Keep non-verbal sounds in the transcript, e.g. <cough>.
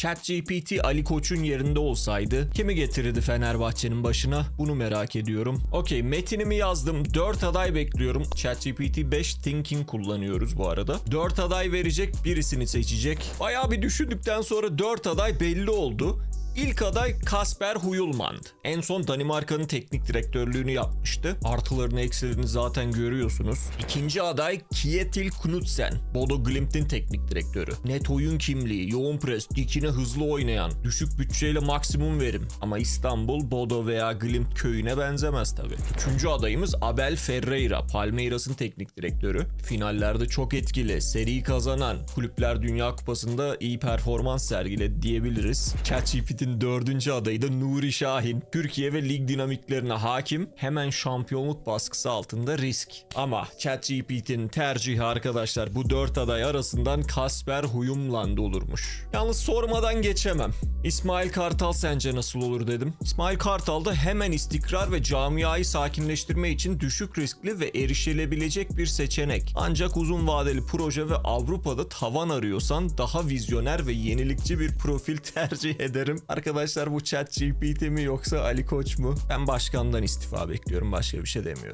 ChatGPT Ali Koç'un yerinde olsaydı kimi getirirdi Fenerbahçe'nin başına? Bunu merak ediyorum. Okey metinimi yazdım. 4 aday bekliyorum. ChatGPT 5 Thinking kullanıyoruz bu arada. 4 aday verecek birisini seçecek. Bayağı bir düşündükten sonra 4 aday belli oldu. İlk aday Kasper Huyulmand. En son Danimarka'nın teknik direktörlüğünü yapmıştı. Artılarını eksilerini zaten görüyorsunuz. İkinci aday Kjetil Knudsen. Bodo Glimt'in teknik direktörü. Net oyun kimliği, yoğun pres, dikine hızlı oynayan, düşük bütçeyle maksimum verim. Ama İstanbul, Bodo veya Glimt köyüne benzemez tabi. Üçüncü adayımız Abel Ferreira. Palmeiras'ın teknik direktörü. Finallerde çok etkili, seri kazanan, kulüpler Dünya Kupası'nda iyi performans sergiledi diyebiliriz. ChatGPT'nin dördüncü adayı da Nuri Şahin. Türkiye ve lig dinamiklerine hakim, hemen şampiyonluk baskısı altında risk. Ama ChatGPT'nin tercihi arkadaşlar bu dört aday arasından Kasper Huyumland olurmuş. Yalnız sormadan geçemem. İsmail Kartal sence nasıl olur dedim. İsmail Kartal da hemen istikrar ve camiayı sakinleştirme için düşük riskli ve erişilebilecek bir seçenek. Ancak uzun vadeli proje ve Avrupa'da tavan arıyorsan daha vizyoner ve yenilikçi bir profil <laughs> tercih ederim. Arkadaşlar bu chat GPT mi yoksa Ali Koç mu? Ben başkandan istifa bekliyorum başka bir şey demiyorum.